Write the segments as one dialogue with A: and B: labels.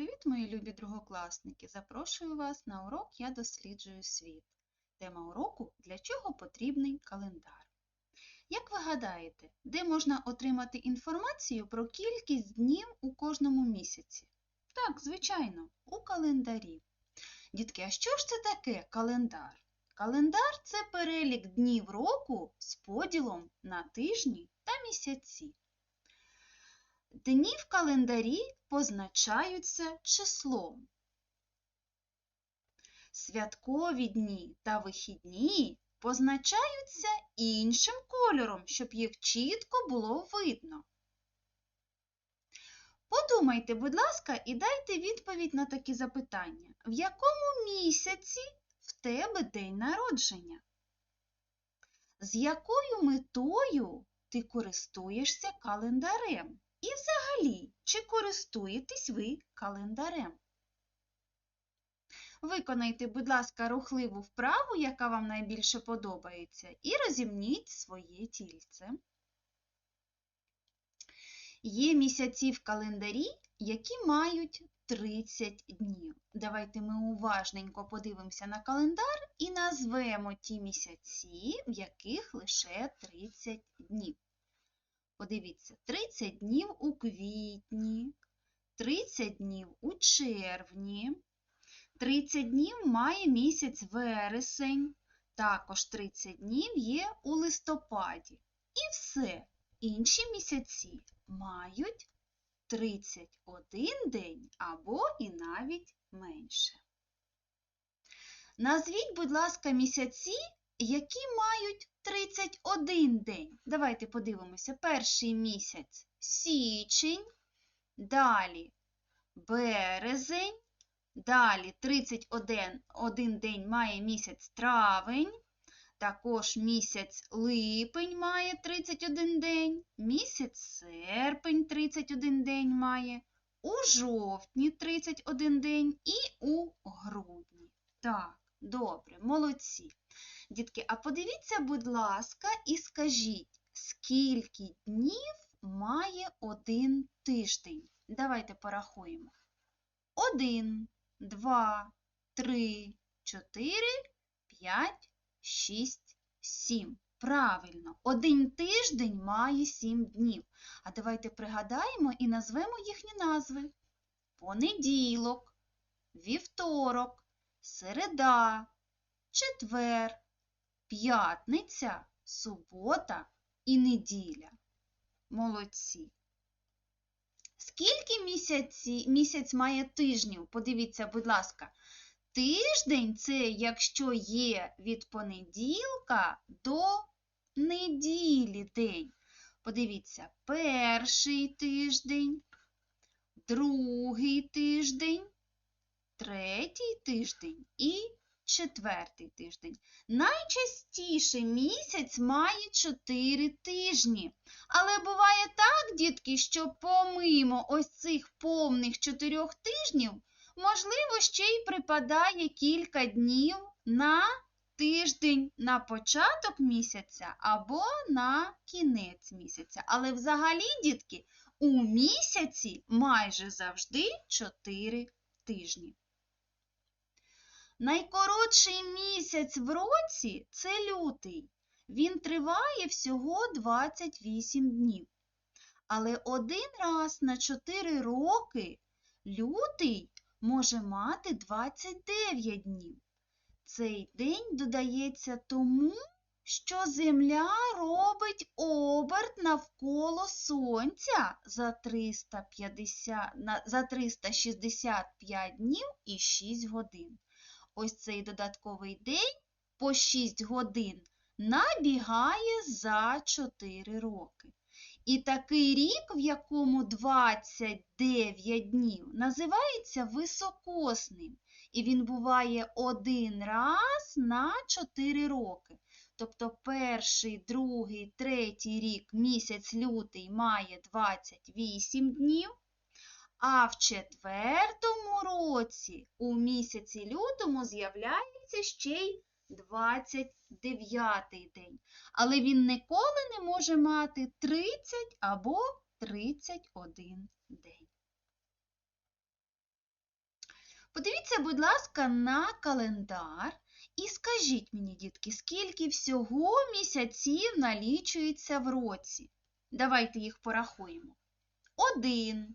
A: Привіт, мої любі другокласники! Запрошую вас на урок Я досліджую світ. Тема уроку Для чого потрібний календар. Як ви гадаєте, де можна отримати інформацію про кількість днів у кожному місяці? Так, звичайно, у календарі. Дітки, а що ж це таке календар? Календар це перелік днів року з поділом на тижні та місяці. Дні в календарі позначаються числом. Святкові дні та вихідні позначаються іншим кольором, щоб їх чітко було видно. Подумайте, будь ласка, і дайте відповідь на такі запитання. В якому місяці в тебе день народження? З якою метою ти користуєшся календарем? І взагалі, чи користуєтесь ви календарем? Виконайте, будь ласка, рухливу вправу, яка вам найбільше подобається, і розімніть своє тільце. Є місяці в календарі, які мають 30 днів. Давайте ми уважненько подивимося на календар і назвемо ті місяці, в яких лише 30 днів. Подивіться, 30 днів у квітні, 30 днів у червні, 30 днів має місяць вересень, також 30 днів є у листопаді. І все. Інші місяці мають 31 день або і навіть менше. Назвіть, будь ласка, місяці, які мають 31 день. Давайте подивимося. Перший місяць січень, далі березень, далі 31 один день має місяць травень, також місяць липень має 31 день, місяць серпень 31 день має, у жовтні 31 день і у грудні. Так, добре, молодці. Дітки, а подивіться, будь ласка, і скажіть, скільки днів має один тиждень? Давайте порахуємо. Один, два, три, чотири, п'ять, шість, сім. Правильно, один тиждень має сім днів. А давайте пригадаємо і назвемо їхні назви. Понеділок, вівторок, середа, четвер, п'ятниця, субота і неділя. Молодці. Скільки місяці, місяць має тижнів? Подивіться, будь ласка. Тиждень це якщо є від понеділка до неділі день. Подивіться, перший тиждень, другий тиждень, третій тиждень і четвертий тиждень. Найчастіше місяць має 4 тижні. Але буває так, дітки, що помимо ось цих повних 4 тижнів, можливо, ще й припадає кілька днів на тиждень на початок місяця або на кінець місяця. Але взагалі, дітки, у місяці майже завжди 4 тижні. Найкоротший місяць в році це лютий. Він триває всього 28 днів. Але один раз на 4 роки лютий може мати 29 днів. Цей день додається тому, що Земля робить оберт навколо Сонця за 350, за 365 днів і 6 годин ось цей додатковий день по 6 годин набігає за 4 роки. І такий рік, в якому 29 днів, називається високосним. І він буває один раз на 4 роки. Тобто перший, другий, третій рік місяць лютий має 28 днів, а в четвертому році у місяці лютому з'являється ще й 29 день. Але він ніколи не може мати 30 або 31 день. Подивіться, будь ласка, на календар і скажіть мені, дітки, скільки всього місяців налічується в році? Давайте їх порахуємо. Один,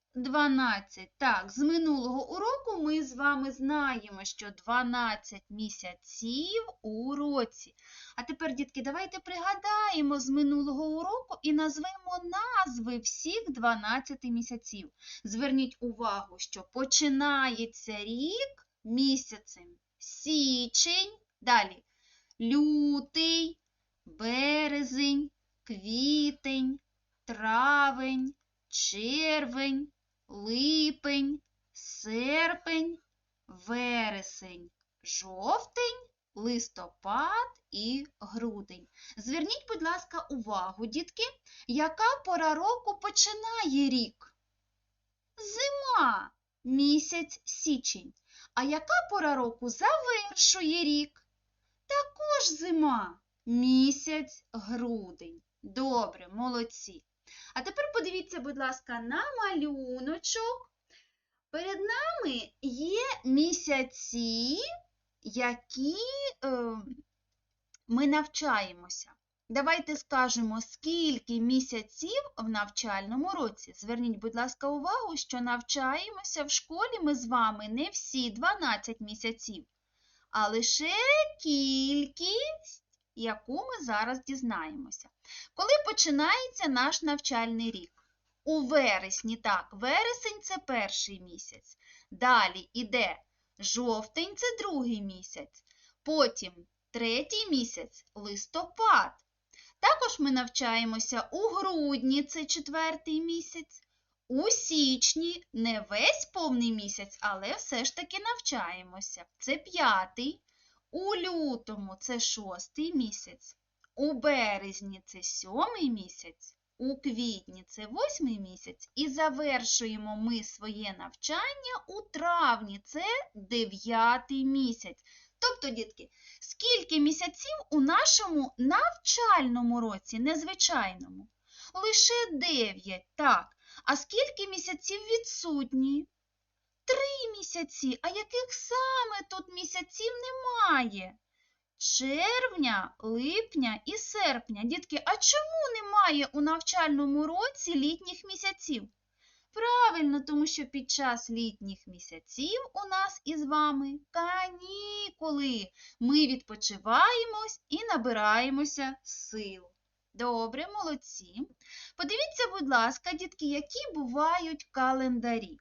A: дванадцять. Так, з минулого уроку ми з вами знаємо, що 12 місяців у році. А тепер, дітки, давайте пригадаємо з минулого уроку і назвемо назви всіх 12 місяців. Зверніть увагу, що починається рік місяцем січень, далі лютий, березень, квітень, травень, червень, липень, серпень, вересень, жовтень, листопад і грудень. Зверніть, будь ласка, увагу, дітки, яка пора року починає рік? Зима, місяць січень. А яка пора року завершує рік? Також зима, місяць грудень. Добре, молодці. А тепер подивіться, будь ласка, на малюночок. Перед нами є місяці, які е, ми навчаємося. Давайте скажемо, скільки місяців в навчальному році. Зверніть, будь ласка, увагу, що навчаємося в школі ми з вами не всі 12 місяців, а лише кількість, яку ми зараз дізнаємося. Коли починається наш навчальний рік? У вересні, так, вересень це перший місяць. Далі іде жовтень це другий місяць. Потім третій місяць листопад. Також ми навчаємося у грудні це четвертий місяць. У січні не весь повний місяць, але все ж таки навчаємося. Це п'ятий. У лютому це шостий місяць. У березні це сьомий місяць. У квітні це восьмий місяць, і завершуємо ми своє навчання у травні, це дев'ятий місяць. Тобто, дітки, скільки місяців у нашому навчальному році, незвичайному? Лише дев'ять, так. А скільки місяців відсутні? Три місяці. А яких саме тут місяців немає? Червня, липня і серпня. Дітки, а чому немає у навчальному році літніх місяців? Правильно, тому що під час літніх місяців у нас із вами канікули. Ми відпочиваємось і набираємося сил. Добре, молодці. Подивіться, будь ласка, дітки, які бувають календарі.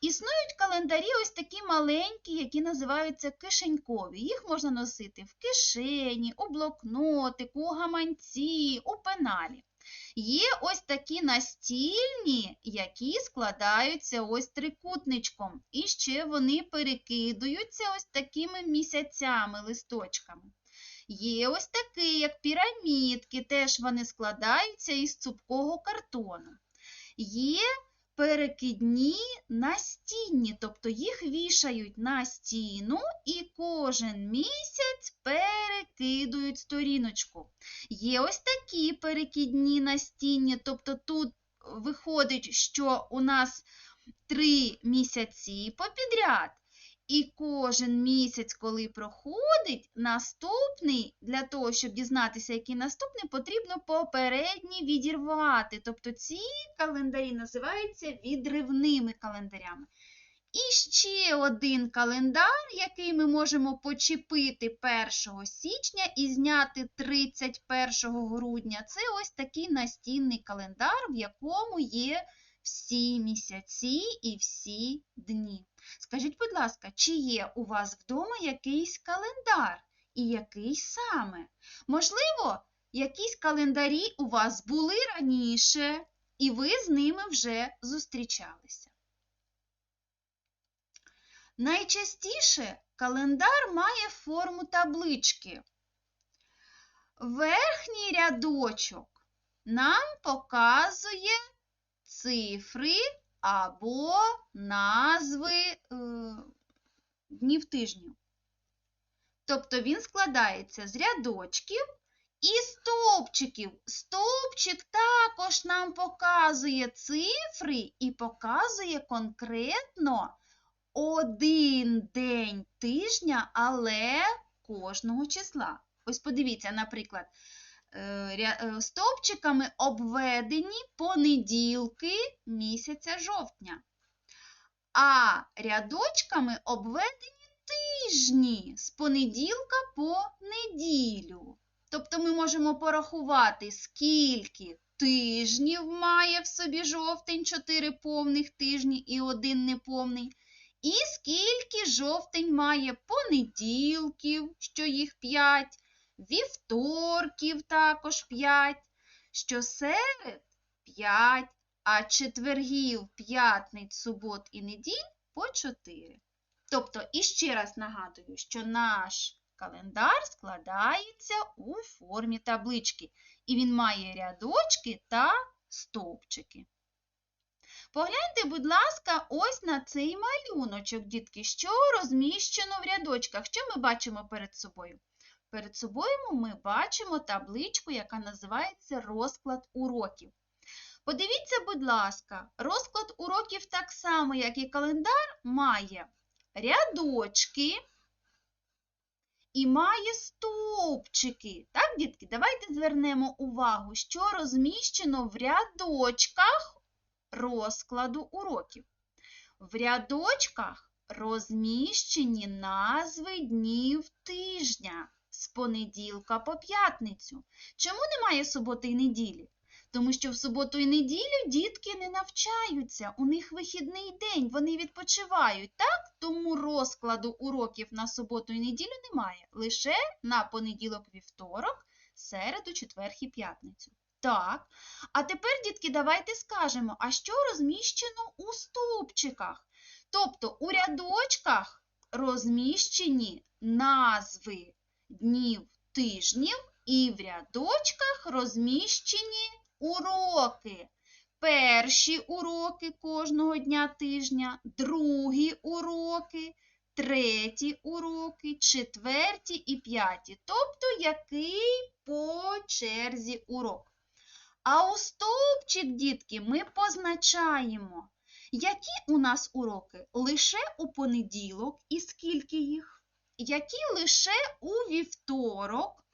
A: Існують календарі ось такі маленькі, які називаються кишенькові. Їх можна носити в кишені, у блокнотику, у гаманці, у пеналі. Є ось такі настільні, які складаються ось трикутничком. І ще вони перекидуються ось такими місяцями, листочками. Є ось такі, як пірамідки, теж вони складаються із цупкого картону. Є перекидні настінні, тобто їх вішають на стіну і кожен місяць перекидують сторіночку. Є ось такі перекидні настінні, тобто тут виходить, що у нас три місяці попідряд. І кожен місяць, коли проходить, наступний, для того, щоб дізнатися, який наступний, потрібно попередній відірвати. Тобто ці календарі називаються відривними календарями. І ще один календар, який ми можемо почепити 1 січня і зняти 31 грудня, це ось такий настінний календар, в якому є всі місяці і всі дні. Скажіть, будь ласка, чи є у вас вдома якийсь календар? І який саме? Можливо, якісь календарі у вас були раніше, і ви з ними вже зустрічалися. Найчастіше календар має форму таблички. Верхній рядочок нам показує цифри або назви е, днів тижню. Тобто він складається з рядочків і стовпчиків. Стовпчик також нам показує цифри і показує конкретно один день тижня, але кожного числа. Ось подивіться, наприклад, стовпчиками обведені понеділки місяця жовтня, а рядочками обведені тижні з понеділка по неділю. Тобто ми можемо порахувати, скільки тижнів має в собі жовтень, 4 повних тижні і один неповний. І скільки жовтень має понеділків, що їх 5, вівторків також 5, щосеред 5, а четвергів, п'ятниць, субот і неділь по 4. Тобто, іще раз нагадую, що наш календар складається у формі таблички, і він має рядочки та стовпчики. Погляньте, будь ласка, ось на цей малюночок, дітки, що розміщено в рядочках. Що ми бачимо перед собою? Перед собою ми бачимо табличку, яка називається розклад уроків. Подивіться, будь ласка, розклад уроків так само, як і календар, має рядочки і має стовпчики. Так, дітки, давайте звернемо увагу, що розміщено в рядочках розкладу уроків. В рядочках розміщені назви днів тижня з понеділка по п'ятницю. Чому немає суботи і неділі? Тому що в суботу і неділю дітки не навчаються, у них вихідний день, вони відпочивають, так? Тому розкладу уроків на суботу і неділю немає, лише на понеділок, вівторок, середу, четвер і п'ятницю. Так, а тепер, дітки, давайте скажемо, а що розміщено у стовпчиках? Тобто у рядочках розміщені назви днів тижнів, і в рядочках розміщені уроки. Перші уроки кожного дня тижня, другі уроки, треті уроки, четверті і п'яті. Тобто який по черзі урок. А у стовпчик, дітки, ми позначаємо, які у нас уроки лише у понеділок і скільки їх, які лише у вівторок,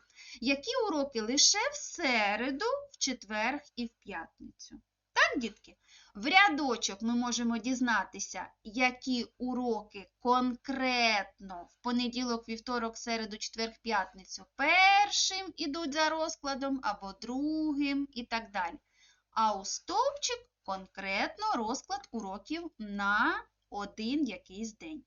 A: які уроки лише в середу, в четвер і в п'ятницю. Так, дітки? В рядочок ми можемо дізнатися, які уроки конкретно в понеділок, вівторок, середу, четвер, п'ятницю першим ідуть за розкладом або другим і так далі. А у стовпчик конкретно розклад уроків на один якийсь день.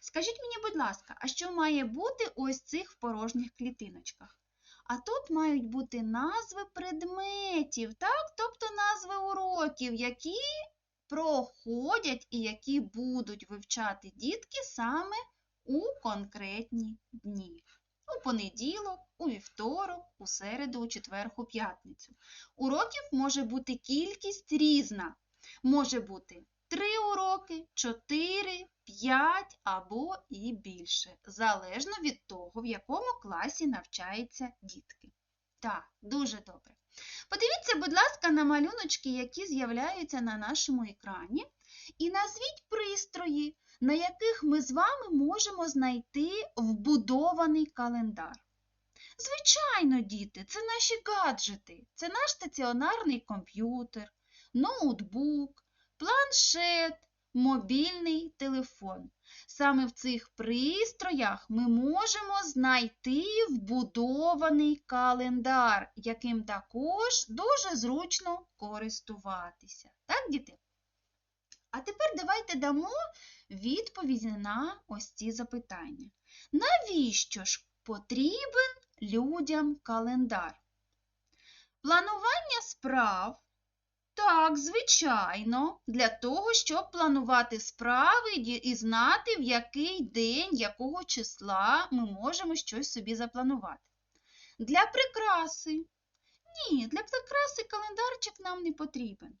A: Скажіть мені, будь ласка, а що має бути ось цих порожніх клітиночках? А тут мають бути назви предметів, так? тобто назви уроків, які проходять і які будуть вивчати дітки саме у конкретні дні. У понеділок, у вівторок, у середу, у четвер, у п'ятницю. Уроків може бути кількість різна. Може бути 3 уроки, 4, 5 або і більше, залежно від того, в якому класі навчаються дітки. Так, дуже добре. Подивіться, будь ласка, на малюночки, які з'являються на нашому екрані, і назвіть пристрої, на яких ми з вами можемо знайти вбудований календар. Звичайно, діти, це наші гаджети, це наш стаціонарний комп'ютер, ноутбук, планшет, мобільний телефон. Саме в цих пристроях ми можемо знайти вбудований календар, яким також дуже зручно користуватися. Так, діти? А тепер давайте дамо відповіді на ось ці запитання. Навіщо ж потрібен людям календар? Планування справ так, звичайно, для того, щоб планувати справи і знати, в який день, якого числа ми можемо щось собі запланувати. Для прикраси. Ні, для прикраси календарчик нам не потрібен.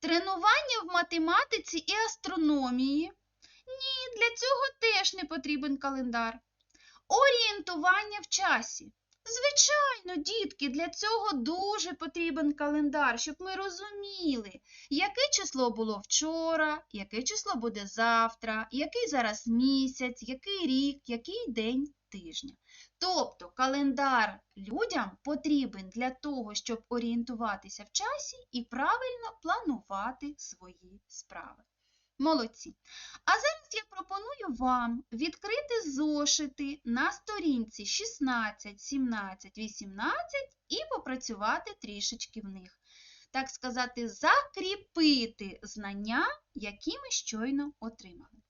A: Тренування в математиці і астрономії. Ні, для цього теж не потрібен календар. Орієнтування в часі. Звичайно, дітки, для цього дуже потрібен календар, щоб ми розуміли, яке число було вчора, яке число буде завтра, який зараз місяць, який рік, який день тижня. Тобто календар людям потрібен для того, щоб орієнтуватися в часі і правильно планувати свої справи. Молодці. А зараз я пропоную вам відкрити зошити на сторінці 16, 17, 18 і попрацювати трішечки в них. Так сказати, закріпити знання, які ми щойно отримали.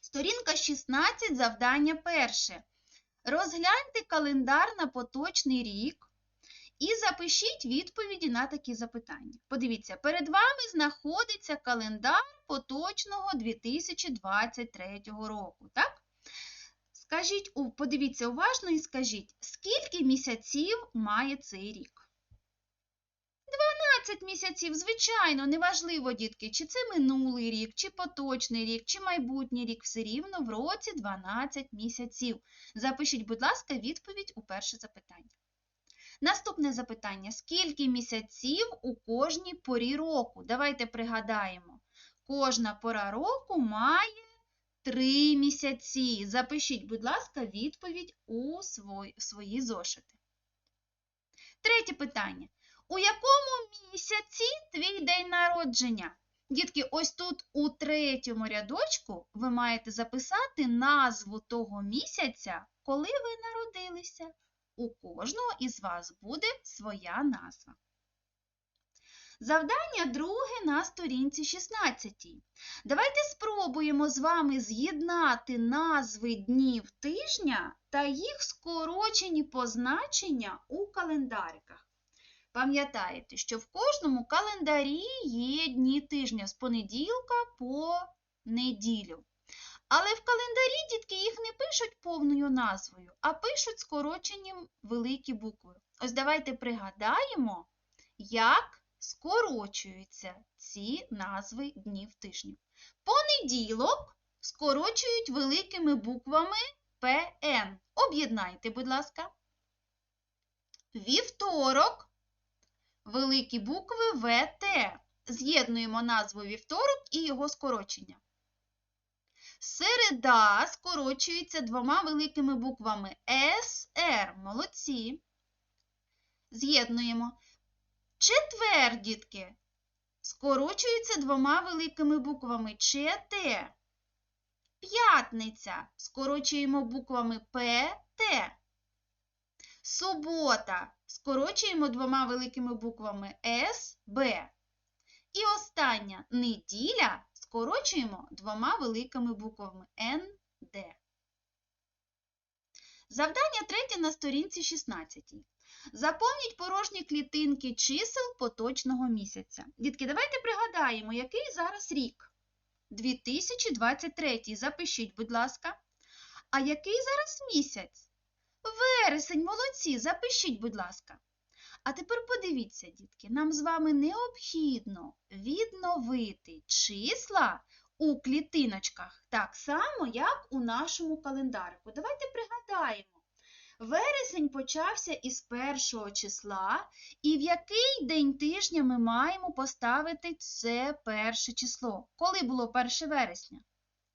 A: Сторінка 16, завдання перше. Розгляньте календар на поточний рік і запишіть відповіді на такі запитання. Подивіться, перед вами знаходиться календар поточного 2023 року. Так? Скажіть, подивіться уважно і скажіть, скільки місяців має цей рік? 12 місяців, звичайно, неважливо, дітки, чи це минулий рік, чи поточний рік, чи майбутній рік, все рівно в році 12 місяців. Запишіть, будь ласка, відповідь у перше запитання. Наступне запитання: скільки місяців у кожній порі року? Давайте пригадаємо. Кожна пора року має 3 місяці. Запишіть, будь ласка, відповідь у свої зошити. Третє питання. У якому місяці твій день народження? Дітки, ось тут у третьому рядочку ви маєте записати назву того місяця, коли ви народилися. У кожного із вас буде своя назва. Завдання друге на сторінці 16. Давайте спробуємо з вами з'єднати назви днів тижня та їх скорочені позначення у календариках. Пам'ятаєте, що в кожному календарі є дні тижня з понеділка по неділю. Але в календарі дітки їх не пишуть повною назвою, а пишуть скороченням великі букви. Ось давайте пригадаємо, як скорочуються ці назви днів тижню. Понеділок скорочують великими буквами ПН. Об'єднайте, будь ласка. Вівторок великі букви ВТ. З'єднуємо назву вівторок і його скорочення. Середа скорочується двома великими буквами СР. Молодці. З'єднуємо. Четвер, дітки, скорочується двома великими буквами ЧТ. П'ятниця скорочуємо буквами ПТ. Субота скорочуємо двома великими буквами СБ. І остання неділя скорочуємо двома великими буквами НД. Завдання третє на сторінці 16. Заповніть порожні клітинки чисел поточного місяця. Дітки, давайте пригадаємо, який зараз рік. 2023. Запишіть, будь ласка. А який зараз місяць? Вересень, молодці, запишіть, будь ласка. А тепер подивіться, дітки, нам з вами необхідно відновити числа у клітиночках так само, як у нашому календарику. Давайте пригадаємо. Вересень почався із першого числа, і в який день тижня ми маємо поставити це перше число? Коли було 1 вересня?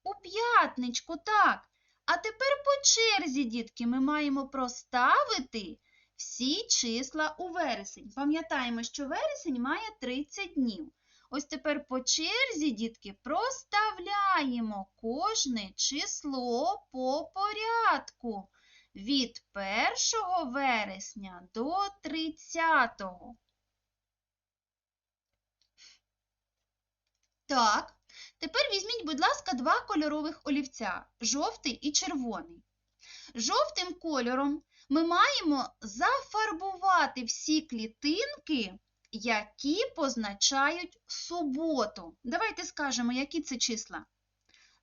A: У п'ятничку, так. А тепер по черзі, дітки, ми маємо проставити всі числа у вересень. Пам'ятаємо, що вересень має 30 днів. Ось тепер по черзі, дітки, проставляємо кожне число по порядку від 1 вересня до 30. Так, тепер візьміть, будь ласка, два кольорових олівця жовтий і червоний. Жовтим кольором ми маємо зафарбувати всі клітинки, які позначають суботу. Давайте скажемо, які це числа.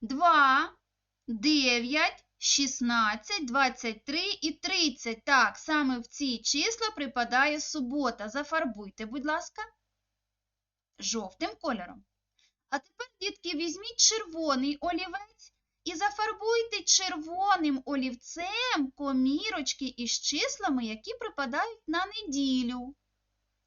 A: 2, 9, 16, 23 і 30. Так, саме в ці числа припадає субота. Зафарбуйте, будь ласка, жовтим кольором. А тепер, дітки, візьміть червоний олівець і зафарбуйте червоним олівцем комірочки із числами, які припадають на неділю.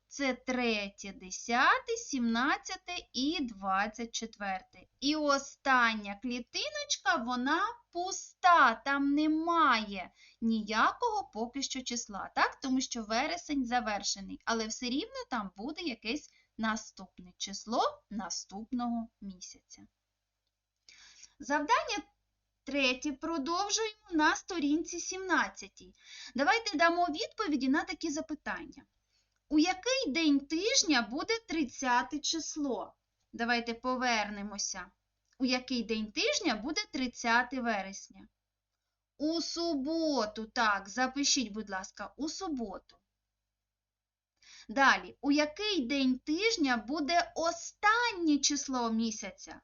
A: Це третє, десяте, сімнадцяте і двадцять четверте. І остання клітиночка, вона пуста, там немає ніякого поки що числа, так? тому що вересень завершений, але все рівно там буде якесь наступне число наступного місяця. Завдання третє продовжуємо на сторінці 17. Давайте дамо відповіді на такі запитання. У який день тижня буде 30 число? Давайте повернемося. У який день тижня буде 30 вересня? У суботу, так, запишіть, будь ласка, у суботу. Далі, у який день тижня буде останнє число місяця?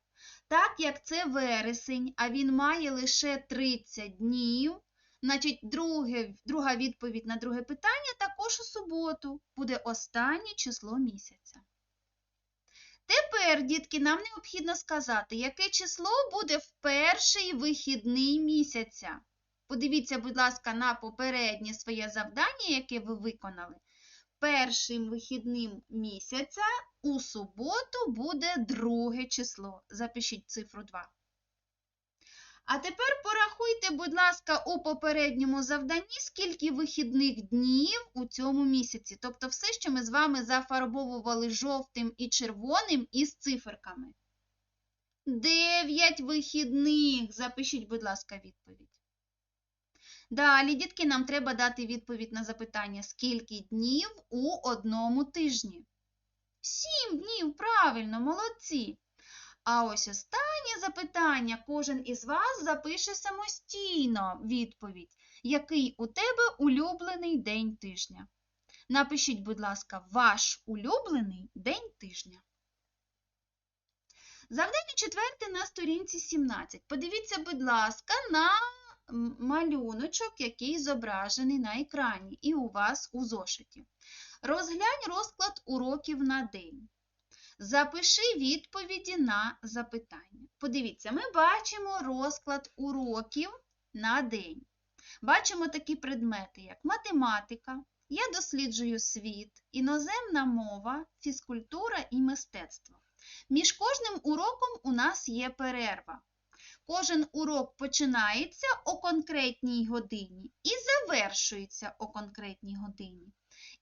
A: Так як це вересень, а він має лише 30 днів, значить, друге, друга відповідь на друге питання також у суботу буде останнє число місяця. Тепер, дітки, нам необхідно сказати, яке число буде в перший вихідний місяця. Подивіться, будь ласка, на попереднє своє завдання, яке ви виконали. Першим вихідним місяця у суботу буде друге число. Запишіть цифру 2. А тепер порахуйте, будь ласка, у попередньому завданні, скільки вихідних днів у цьому місяці. Тобто все, що ми з вами зафарбовували жовтим і червоним із циферками. Дев'ять вихідних. Запишіть, будь ласка, відповідь. Далі, дітки, нам треба дати відповідь на запитання, скільки днів у одному тижні. Сім днів, правильно, молодці. А ось останнє запитання кожен із вас запише самостійно відповідь, який у тебе улюблений день тижня. Напишіть, будь ласка, ваш улюблений день тижня. Завдання четверте на сторінці 17. Подивіться, будь ласка, на малюночок, який зображений на екрані і у вас у зошиті. Розглянь розклад уроків на день. Запиши відповіді на запитання. Подивіться, ми бачимо розклад уроків на день. Бачимо такі предмети, як математика, я досліджую світ, іноземна мова, фізкультура і мистецтво. Між кожним уроком у нас є перерва. Кожен урок починається о конкретній годині і завершується о конкретній годині.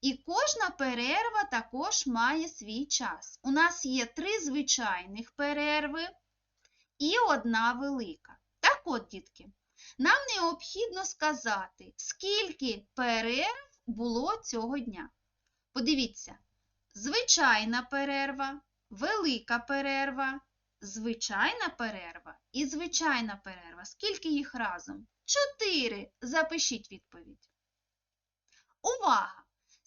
A: І кожна перерва також має свій час. У нас є три звичайних перерви і одна велика. Так от, дітки, нам необхідно сказати, скільки перерв було цього дня. Подивіться, звичайна перерва, велика перерва, звичайна перерва і звичайна перерва. Скільки їх разом? Чотири. Запишіть відповідь. Увага!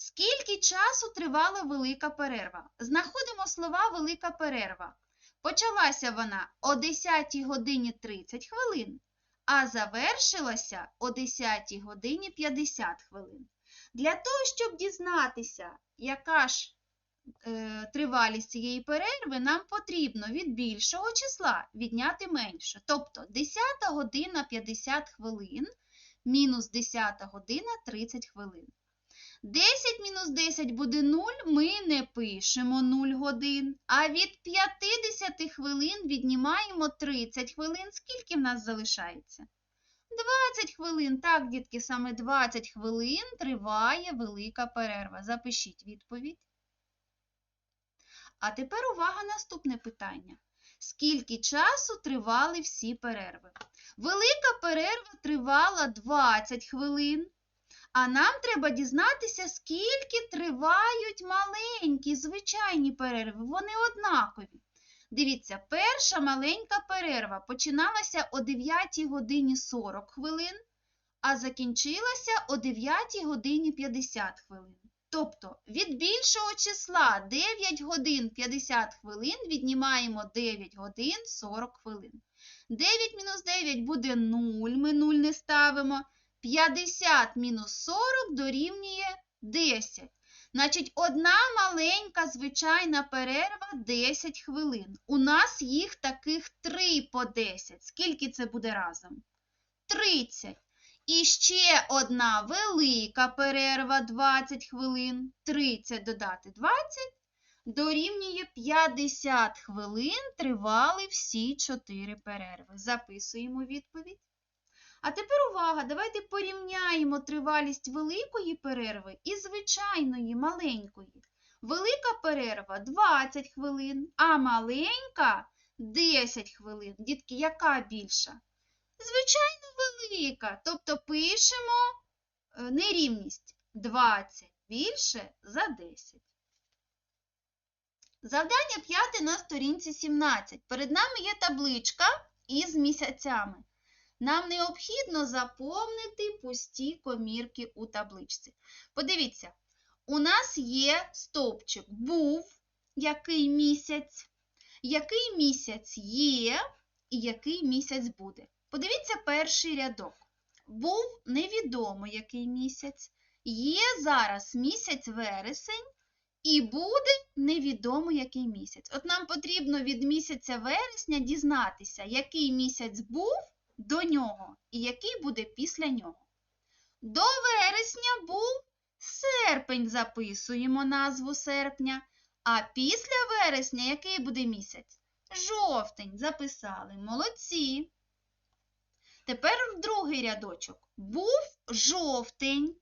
A: Скільки часу тривала велика перерва? Знаходимо слова велика перерва. Почалася вона о 10 годині 30 хвилин, а завершилася о 10 годині 50 хвилин. Для того, щоб дізнатися, яка ж е, тривалість цієї перерви, нам потрібно від більшого числа відняти менше. Тобто 10 година 50 хвилин мінус 10 година 30 хвилин. 10 мінус 10 буде 0, ми не пишемо 0 годин. А від 50 хвилин віднімаємо 30 хвилин. Скільки в нас залишається? 20 хвилин. Так, дітки, саме 20 хвилин триває велика перерва. Запишіть відповідь. А тепер увага наступне питання. Скільки часу тривали всі перерви? Велика перерва тривала 20 хвилин. А нам треба дізнатися, скільки тривають маленькі, звичайні перерви. Вони однакові. Дивіться, перша маленька перерва починалася о 9 годині 40 хвилин, а закінчилася о 9 годині 50 хвилин. Тобто від більшого числа 9 годин 50 хвилин віднімаємо 9 годин 40 хвилин. 9 мінус 9 буде 0, ми 0 не ставимо. 50 мінус 40 дорівнює 10. Значить, одна маленька звичайна перерва 10 хвилин. У нас їх таких 3 по 10. Скільки це буде разом? 30. І ще одна велика перерва 20 хвилин. 30 додати 20 дорівнює 50 хвилин тривали всі 4 перерви. Записуємо відповідь. А тепер увага, давайте порівняємо тривалість великої перерви і звичайної маленької. Велика перерва 20 хвилин, а маленька 10 хвилин. Дітки, яка більша? Звичайно, велика. Тобто пишемо е, нерівність 20 більше за 10. Завдання п'яте на сторінці 17. Перед нами є табличка із місяцями. Нам необхідно заповнити пусті комірки у табличці. Подивіться, у нас є стовпчик був, який місяць, який місяць є і який місяць буде. Подивіться перший рядок. Був невідомо який місяць. Є зараз місяць вересень і буде невідомо який місяць. От нам потрібно від місяця вересня дізнатися, який місяць був до нього і який буде після нього. До вересня був серпень, записуємо назву серпня. А після вересня який буде місяць? Жовтень записали. Молодці. Тепер в другий рядочок. Був жовтень.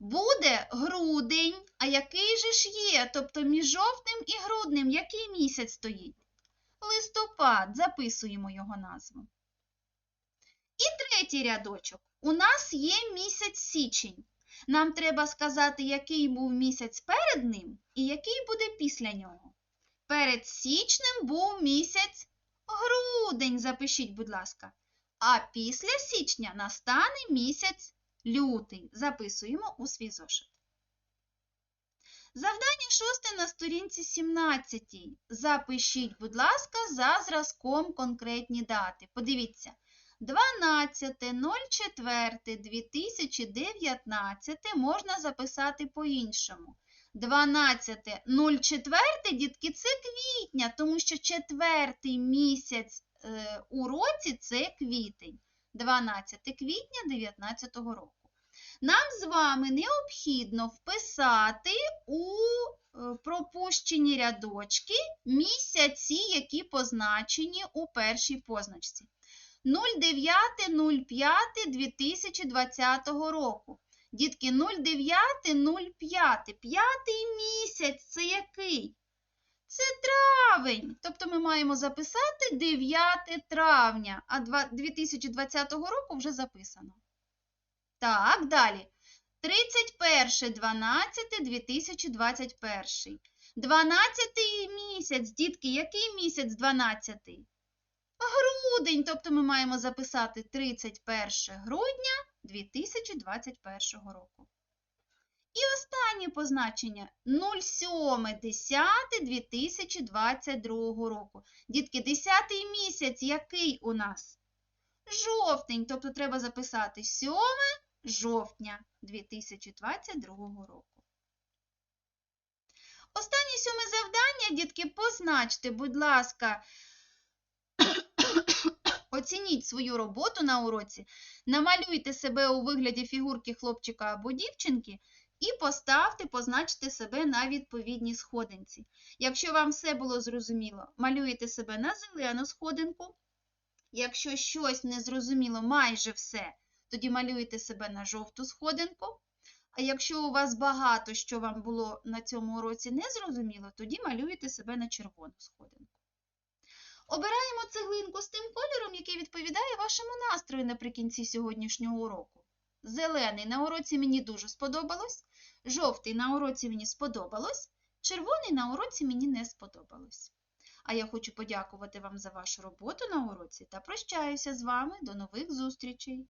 A: Буде грудень. А який же ж є? Тобто між жовтнем і груднем який місяць стоїть? Листопад. Записуємо його назву. Третій рядочок. У нас є місяць січень. Нам треба сказати, який був місяць перед ним і який буде після нього. Перед січнем був місяць грудень, запишіть, будь ласка. А після січня настане місяць лютий. Записуємо у свій зошит. Завдання шосте на сторінці 17. Запишіть, будь ласка, за зразком конкретні дати. Подивіться. 12.04.2019 можна записати по-іншому. 12.04, дітки, це квітня, тому що четвертий місяць е, у році це квітень. 12 квітня 2019 року. Нам з вами необхідно вписати у е, пропущені рядочки місяці, які позначені у першій позначці. 09.05.2020 року. Дітки, 09.05. П'ятий місяць це який? Це травень. Тобто ми маємо записати 9 травня, а 2020 року вже записано. Так, далі. 31.12.2021. 12 місяць. Дітки, який місяць 12? Грудень, тобто ми маємо записати 31 грудня 2021 року. І останнє позначення 07.10.2022 року. Дітки, 10 місяць який у нас? Жовтень, тобто треба записати 7 жовтня 2022 року. Останнє сьоме завдання, дітки, позначте, будь ласка, Оцініть свою роботу на уроці, намалюйте себе у вигляді фігурки хлопчика або дівчинки і поставте, позначте себе на відповідній сходинці. Якщо вам все було зрозуміло, малюєте себе на зелену сходинку. Якщо щось не зрозуміло майже все, тоді малюєте себе на жовту сходинку. А якщо у вас багато що вам було на цьому уроці незрозуміло, тоді малюєте себе на червону сходинку. Обираємо цеглинку з тим кольором, який відповідає вашому настрою наприкінці сьогоднішнього уроку. Зелений на уроці мені дуже сподобалось, жовтий на уроці мені сподобалось, червоний на уроці мені не сподобалось. А я хочу подякувати вам за вашу роботу на уроці та прощаюся з вами до нових зустрічей!